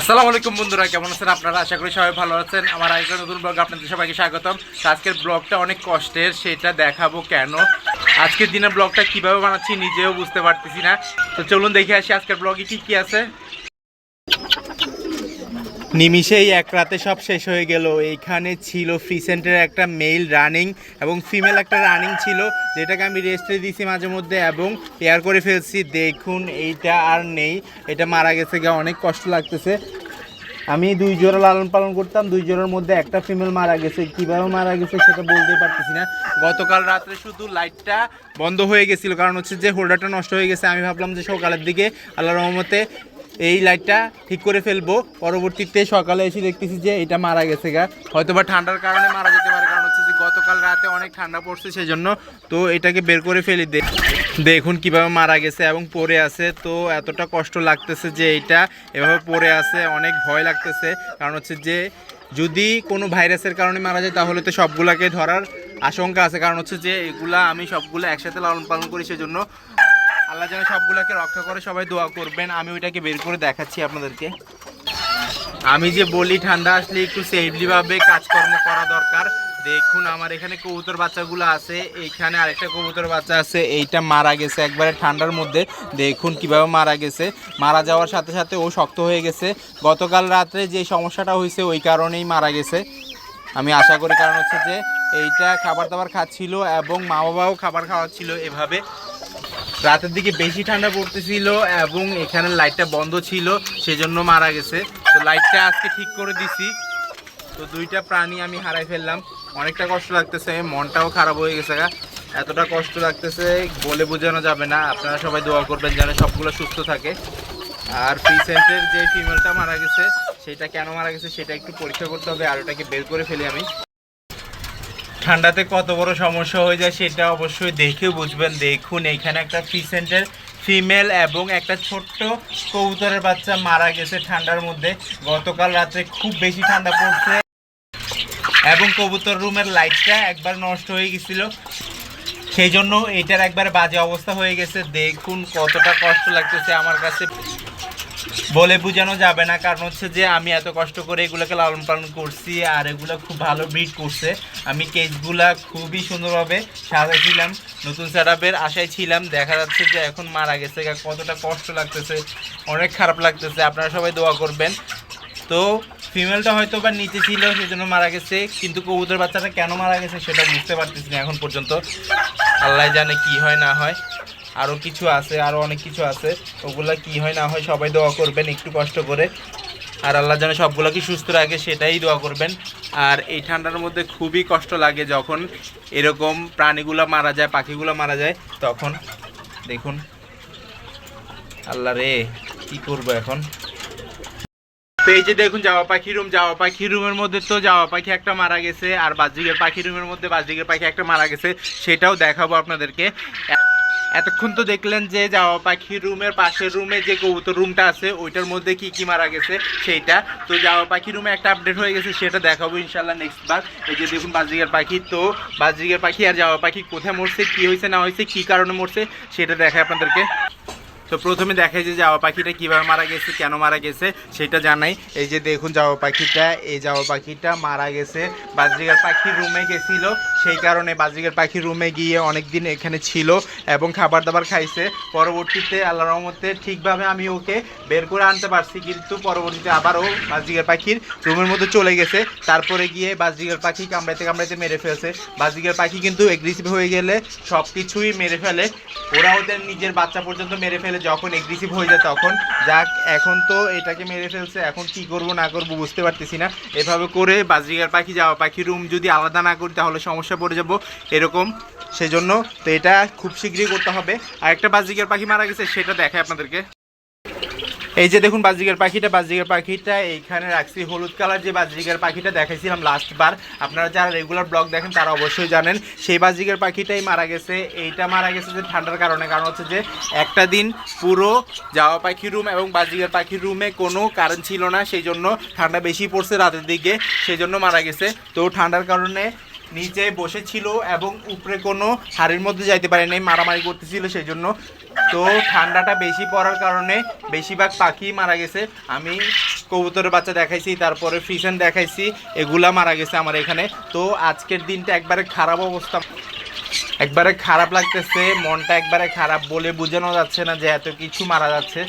আসসালামু আলাইকুম বন্ধুরা, কেমন আছেন আপনারা? আশা করি সবাই ভালো আছেন। আমার আরেকটা নতুন ব্লগ আপনাদের সবাইকে স্বাগতম। আজকের ব্লগটা অনেক কষ্টের, সেটা দেখাবো কেন? আজকের দিনের ব্লগটা কীভাবে বানাচ্ছি নিজেও বুঝতে পারতেছি না। তো চলুন দেখে আসি আজকের ব্লগে কি কি আছে। নিমিষেই এক রাতে সব শেষ হয়ে গেল। এইখানে ছিল ফ্রি সেন্টারের একটা মেল রানিং এবং ফিমেল একটা রানিং ছিল, যেটাকে আমি রেস্টে দিয়েছি মাঝে মধ্যে এবং পেয়ার করে ফেলছি। দেখুন, এইটা আর নেই। এটা মারা গেছে গিয়ে অনেক কষ্ট লাগতেছে। আমি দুই জোড়া লালন পালন করতাম, দুই জোড়ার মধ্যে একটা ফিমেল মারা গেছে। কীভাবে মারা গেছে সেটা বলতেই পারতেছি না। গতকাল রাত্রে শুধু লাইটটা বন্ধ হয়ে গেছিল। কারণ হচ্ছে যে হোল্ডারটা নষ্ট হয়ে গেছে। আমি ভাবলাম যে সকালের দিকে আল্লাহ রহমতে এই লাইটটা ঠিক করে ফেলব। পরবর্তীতে সকালে এসে দেখতেছি যে এটা মারা গেছে গা। হয়তো বা ঠান্ডার কারণে মারা যেতে পারে, কারণ হচ্ছে যে গতকাল রাতে অনেক ঠান্ডা পড়ছে সেই জন্য তো এটাকে বের করে ফেলি দে দেখুন কীভাবে মারা গেছে এবং পড়ে আছে। তো এতটা কষ্ট লাগতেছে যে এইটা এভাবে পড়ে আছে, অনেক ভয় লাগতেছে। কারণ হচ্ছে যে যদি কোনো ভাইরাসের কারণে মারা যায়, তাহলে তো সবগুলাকে ধরার আশঙ্কা আছে। কারণ হচ্ছে যে এগুলা আমি সবগুলো একসাথে লালন পালন করি সেজন্য আল্লাহ যেন সবগুলোকে রক্ষা করে, সবাই দোয়া করবেন। আমি ওইটাকে বের করে দেখাচ্ছি আপনাদেরকে। আমি যে বলি, ঠান্ডা আসলে একটু সেফলিভাবে কাজকর্ম করা দরকার। দেখুন, আমার এখানে কবুতর বাচ্চাগুলো আছে। এইখানে আরেকটা কবুতর বাচ্চা আছে। এইটা মারা গেছে একবারে ঠান্ডার মধ্যে। দেখুন কীভাবে মারা গেছে। মারা যাওয়ার সাথে সাথে ও শক্ত হয়ে গেছে। গতকাল রাত্রে যে সমস্যাটা হয়েছে, ওই কারণেই মারা গেছে। আমি আশা করি কারণ হচ্ছে যে, এইটা খাবার দাবার খাচ্ছিল এবং মা বাবাও খাবার খাওয়াচ্ছিল এভাবে। রাতের দিকে বেশি ঠান্ডা পড়তেছিল এবং এখানে লাইটটা বন্ধ ছিল, সেজন্য মারা গেছে। তো লাইটটা আজকে ঠিক করে দিছি। তো দুইটা প্রাণী আমি হারাই ফেললাম। অনেকটা কষ্ট লাগতেছে, মনটাও খারাপ হয়ে গেছে। এতটা কষ্ট লাগতেছে, বলে বোঝানো যাবে না। আপনারা সবাই দোয়া করবেন যেন সবগুলো সুস্থ থাকে। আর ফিসেন্টের যে ফিমেলটা মারা গেছে, সেটা কেন মারা গেছে সেটা একটু পরীক্ষা করতে হবে, আর ওটাকে বের করে ফেলি আমি। ঠান্ডাতে কত বড় সমস্যা হয়ে যায় সেটা অবশ্যই দেখে বুঝবেন। দেখুন এইখানে একটা ফিসেন্টের ফিমেল এবং একটা ছোট্ট কবুতরের বাচ্চা মারা গেছে ঠান্ডার মধ্যে। গতকাল রাতে খুব বেশি ঠান্ডা পড়ছে এবং কবুতর রুমের লাইটটা একবার নষ্ট হয়ে গেছিল। সেই জন্য এটার একবার বাজে অবস্থা হয়ে গেছে। দেখুন, কতটা কষ্ট লাগতেছে আমার কাছে। বলে বোঝানো যাবে না, কারণ হচ্ছে যে আমি এত কষ্ট করে এগুলোকে লালন পালন করছি আর এগুলো খুব ভালো ব্রিড করছে। আমি কেসগুলা খুবই সুন্দরভাবে সাজাইছিলাম, নতুন সেটআপের আশায় ছিলাম, দেখা যাচ্ছে যে এখন মারা গেছে কতটা কষ্ট লাগতেছে, অনেক খারাপ লাগতেছে, আপনারা সবাই দোয়া করবেন। তো ফিমেলটা হয়তো বা নিচে ছিল, সেজন্য মারা গেছে, কিন্তু কবুতর বাচ্চাটা কেন মারা গেছে সেটা বুঝতে পারতেছি না এখন পর্যন্ত। আল্লাহ জানে কি হয়, না হয়। আরও কিছু আছে আরও অনেক কিছু আছে। ওগুলো কি হয় না হয় সবাই দোয়া করবেন, একটু কষ্ট করে। আর আল্লাহ যেন সবগুলোকে সুস্থ রাখে সেটাই দোয়া করবেন। আর এই ঠান্ডার মধ্যে খুবই কষ্ট লাগে যখন এরকম প্রাণীগুলো মারা যায়, পাখিগুলো মারা যায়, তখন দেখুন। আল্লাহ রে, কি করব এখন? তো এই যে দেখুন জাওয়া পাখি রুম জাওয়া পাখি রুমের মধ্যে তো জাওয়া পাখি একটা মারা গেছে, আর বাজরিকের পাখি রুমের মধ্যে বাজরিকের পাখি একটা মারা গেছে, সেটাও দেখাবো আপনাদেরকে। এতক্ষণ তো দেখলেন যে জাওয়া পাখি রুমের পাশের রুমে যে কবুতর রুমটা আছে, ওইটার মধ্যে কি কি মারা গেছে, সেইটা। তো যাওয়া পাখি রুমে একটা আপডেট হয়ে গেছে, সেটা দেখাবো ইনশাল্লাহ নেক্সট বার। এই যে দেখুন বাজরিকের পাখি, তো বাজরিকের পাখি আর জাওয়া পাখি কোথায় মরছে, কী হয়েছে, না হয়েছে, কী কারণে মরছে, সেটা দেখায় আপনাদেরকে। তো প্রথমে দেখাই যে জাওয়া পাখিটা কীভাবে মারা গেছে, কেন মারা গেছে, সেটা জানাই। এই যে দেখুন জাওয়া পাখিটা, এই জাওয়া পাখিটা মারা গেছে। বাজরিগার পাখি রুমে গেছিল, সেই কারণে বাজরিগার পাখি রুমে গিয়ে অনেক দিন এখানে ছিল এবং খাবার দাবার খাইছে। পরবর্তীতে আল্লাহ রহমতে ঠিকভাবে আমি ওকে বের করে আনতে পারছি, কিন্তু পরবর্তীতে আবারও বাজরিগার পাখির রুমের মধ্যে চলে গেছে। তারপরে গিয়ে বাজরিগার পাখি কামড়াইতে কামড়াইতে মেরে ফেলছে। বাজরিগার পাখি কিন্তু এগ্রেসিভ হয়ে গেলে সব কিছুই মেরে ফেলে। ওরা ওদের নিজের বাচ্চা পর্যন্ত মেরে ফেলে। যখন এগ্রেসিভ হয়ে যায় তখন, যাক, এখন তো এটাকে মেরে ফেলছে, এখন কি করব, না করব বুঝতে পারতেছি না। এভাবে করে বাজরিগার পাখি যাওয়া, পাখি রুম যদি আলাদা না করি, তাহলে সমস্যা পড়ে যাব। এরকম, সেজন্য তো এটা খুব শীঘ্রই করতে হবে। আর একটা বাজরিগার পাখি মারা গেছে, সেটা দেখায় আপনাদেরকে। এই যে দেখুন বাজরিগার পাখিটা বাজরিগার পাখিটা, এইখানে রাখছি হলুদ কালার যে বাজরিগার পাখিটা দেখাইছিলাম লাস্ট বার আপনারা যারা রেগুলার ব্লগ দেখেন তারা অবশ্যই জানেন, সেই বাজরিগার পাখিটাই মারা গেছে। এইটা মারা গেছে যে ঠান্ডার কারণে, কারণ হচ্ছে যে একটা দিন পুরো যাওয়া পাখি রুম এবং বাজরিগার পাখির রুমে কোনো কারেন্ট ছিল না, সেই জন্য ঠান্ডা বেশি পড়ছে রাতের দিকে, সেই জন্য মারা গেছে। তো ঠান্ডার কারণে নিচে বসেছিল এবং উপরে কোনো হাড়ির মধ্যে যাইতে পারে নাই, মারামারি করতেছিল সেই জন্য তো ঠান্ডাটা বেশি পড়ার কারণে বেশিরভাগ পাখি মারা গেছে। আমি কবুতরের বাচ্চা দেখাইছি, তারপরে ফ্রিসেন দেখাইছি, এগুলা মারা গেছে আমার এখানে। তো আজকের দিনটা একবারে খারাপ অবস্থা। একবারে খারাপ লাগতেছে, মনটা একবারে খারাপ বলে বোঝানো যাচ্ছে না যে এত কিছু মারা যাচ্ছে।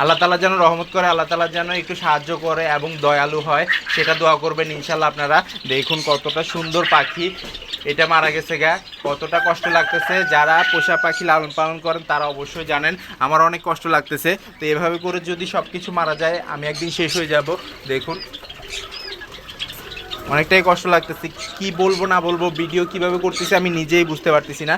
আল্লাহ তালা যেন রহমত করে, আল্লাহ তালা যেন একটু সাহায্য করে এবং দয়ালু হয়, সেটা দোয়া করবেন ইনশাল্লাহ আপনারা। দেখুন কতটা সুন্দর পাখি, এটা মারা গেছে গা। কতটা কষ্ট লাগতেছে, যারা পোষা পাখি লালন পালন করেন, তারা অবশ্যই জানেন, আমার অনেক কষ্ট লাগতেছে। তো এভাবে করে যদি সব কিছু মারা যায়, আমি একদিন শেষ হয়ে যাব। দেখুন, অনেকটাই কষ্ট লাগতেছে। কি বলব, না বলব ভিডিও কীভাবে করতেছি আমি নিজেই বুঝতে পারতেছি না।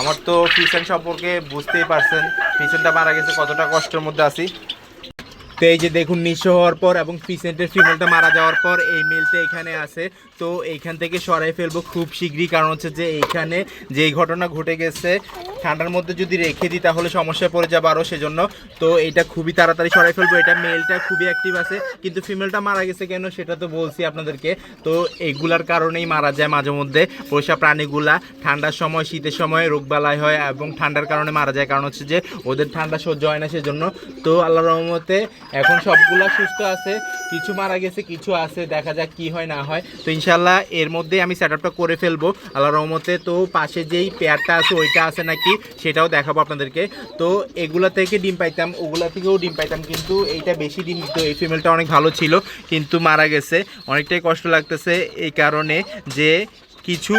আমার তো ফিসেন সম্পর্কে বুঝতেই পারছেন। ফিসেনটা মারা গেছে কতটা কষ্টের মধ্যে আছি। তো এই যে দেখুন, নিঃস্ব হওয়ার পর এবং পিসেন্টের ফিমেলটা মারা যাওয়ার পর এই মেলটা এখানে আছে। তো এইখান থেকে সরাই ফেলব খুব শীঘ্রই, কারণ হচ্ছে যে এইখানে যেই ঘটনা ঘটে গেছে, ঠান্ডার মধ্যে যদি রেখে দিই তাহলে সমস্যায় পড়ে যাব আরও সেজন্য। তো এটা খুবই তাড়াতাড়ি সরাই ফেলব, এটা মেলটা খুবই অ্যাক্টিভ আছে, কিন্তু ফিমেলটা মারা গেছে কেন সেটা তো বলছি আপনাদেরকে। তো এগুলার কারণেই মারা যায় মাঝে মধ্যে পোষা প্রাণীগুলা। ঠান্ডার সময়, শীতের সময় রোগবালাই হয় এবং ঠান্ডার কারণে মারা যায়, কারণ হচ্ছে যে ওদের ঠান্ডা সহ্য হয় না সেজন্য। তো আল্লাহ রহমতে এখন সবগুলা সুস্থ আছে, কিছু মারা গেছে, কিছু আছে, দেখা যাক কি হয়, না হয়। তো ইনশাল্লাহ এর মধ্যে আমি সেট করে ফেলব। আল্লাহ রহমতে তো পাশে যেই পেয়ারটা আছে, ওইটা আছে নাকি, সেটাও দেখাবো আপনাদেরকে। তো এগুলা থেকে ডিম পাইতাম, ওগুলা থেকেও ডিম পাইতাম, কিন্তু এইটা বেশি ডিম দিত। এই ফিমেলটা অনেক ভালো ছিল, কিন্তু মারা গেছে। অনেকটাই কষ্ট লাগতেছে এই কারণে যে কিছু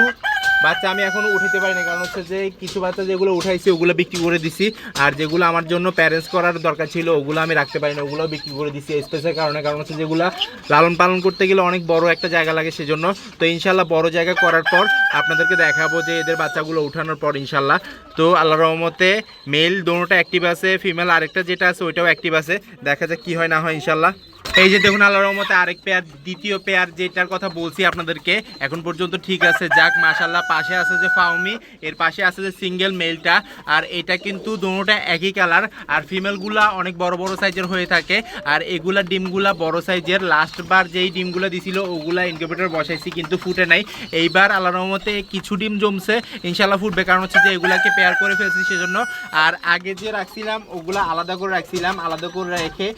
বাচ্চা আমি এখনও উঠাইতে পারি না কারণ হচ্ছে যে কিছু বাচ্চা যেগুলো উঠাইছি, ওগুলো বিক্রি করে দিছি। আর যেগুলো আমার জন্য প্যারেন্টস করার দরকার ছিল, ওগুলো আমি রাখতে পারি না ওগুলো বিক্রি করে দিছি স্পেসের কারণে। কারণ হচ্ছে যেগুলো লালন পালন করতে গেলে অনেক বড় একটা জায়গা লাগে সেজন্য। তো ইনশাল্লাহ বড় জায়গা করার পর আপনাদেরকে দেখাবো যে এদের বাচ্চাগুলো উঠানোর পর ইনশাল্লাহ তো আল্লাহ রহমতে মেল দোনোটা অ্যাক্টিভ আছে ফিমেল আরেকটা যেটা আছে, ওইটাও অ্যাক্টিভ আছে। দেখা যাক কি হয়, না হয় ইনশাল্লাহ এই যে দেখুন আল্লাহ রহমতে আরেক পেয়ার দ্বিতীয় পেয়ার যেটার কথা বলছি আপনাদেরকে, এখন পর্যন্ত ঠিক আছে, যাক মাশাল্লাহ পাশে আছে যে ফাউমি এর পাশে আছে যে সিঙ্গেল মেলটা আর এটা কিন্তু দুটোটা একই কালার আর ফিমেলগুলা অনেক বড় বড় সাইজের হয়ে থাকে, আর এগুলা ডিমগুলা বড় সাইজের লাস্ট বার যেই ডিমগুলা দিছিল, ওগুলা ইনকিউবেটর বসাইছি, কিন্তু ফুটে নাই। এইবার আল্লাহ রহমতে কিছু ডিম জমছে ইনশাল্লাহ ফুটবে, কারণ হচ্ছে যে এগুলাকে পেয়ার করে ফেলছি সেজন্য, আর আগে যে রাখছিলাম, ওগুলা আলাদা করে রাখছিলাম, আলাদা করে রেখে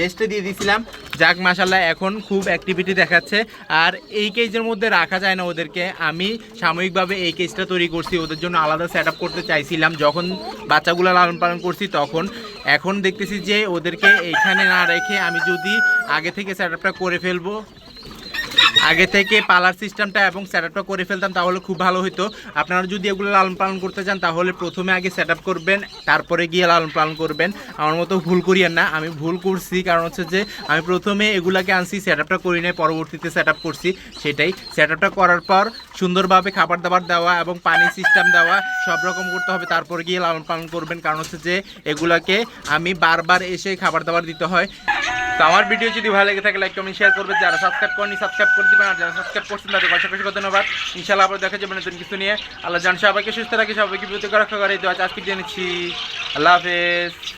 রেস্টে দিয়ে দিয়েছিলাম যাক মাসাল্লাহ এখন খুব অ্যাক্টিভিটি দেখাচ্ছে। আর এই কেজের মধ্যে রাখা যায় না ওদেরকে। আমি সাময়িকভাবে এই কেজটা তৈরি করছি। ওদের জন্য আলাদা সেট করতে চাইছিলাম। যখন বাচ্চাগুলো লালন পালন করছি তখন। এখন দেখতেছি যে ওদেরকে এইখানে না রেখে আমি যদি আগে থেকে সেট করে ফেলব আগে থেকে পালার সিস্টেমটা এবং সেট করে ফেলতাম তাহলে খুব ভালো হতো আপনারা যদি এগুলো লালন পালন করতে চান, তাহলে প্রথমে আগে সেট করবেন, তারপরে গিয়ে লালন পালন করবেন। আমার মতো ভুল করিয়েন না, আমি ভুল করছি। কারণ হচ্ছে যে, আমি প্রথমে এগুলাকে আনছি সেট আপটা করি নাই, পরবর্তীতে সেট আপ করছি। সেটাই। সেট আপটা করার পর সুন্দরভাবে খাবার দাবার দেওয়া এবং পানি সিস্টেম দেওয়া, সব রকম করতে হবে। তারপরে গিয়ে লালন পালন করবেন। কারণ হচ্ছে যে, এগুলাকে আমি বারবার এসে খাবার দাবার দিতে হয়। তো আমার ভিডিও যদি ভালো লেগে থাকে লাইক কমেন্ট শেয়ার করবে। যারা সাবস্ক্রাইব করেনি সাবস্ক্রাইব করে দিবেন। আর যারা সাবস্ক্রাইব করছেন, তাদের অসংখ্য অসংখ্য ধন্যবাদ। ইনশাআল্লাহ আবার দেখা যাবে নতুন কিছু নিয়ে। আল্লাহ জান সবাইকে সুস্থ রাখে সবাইকে বিরত রক্ষা করে দোয়া আজকে জেনেছি। আল্লাহ হাফেজ।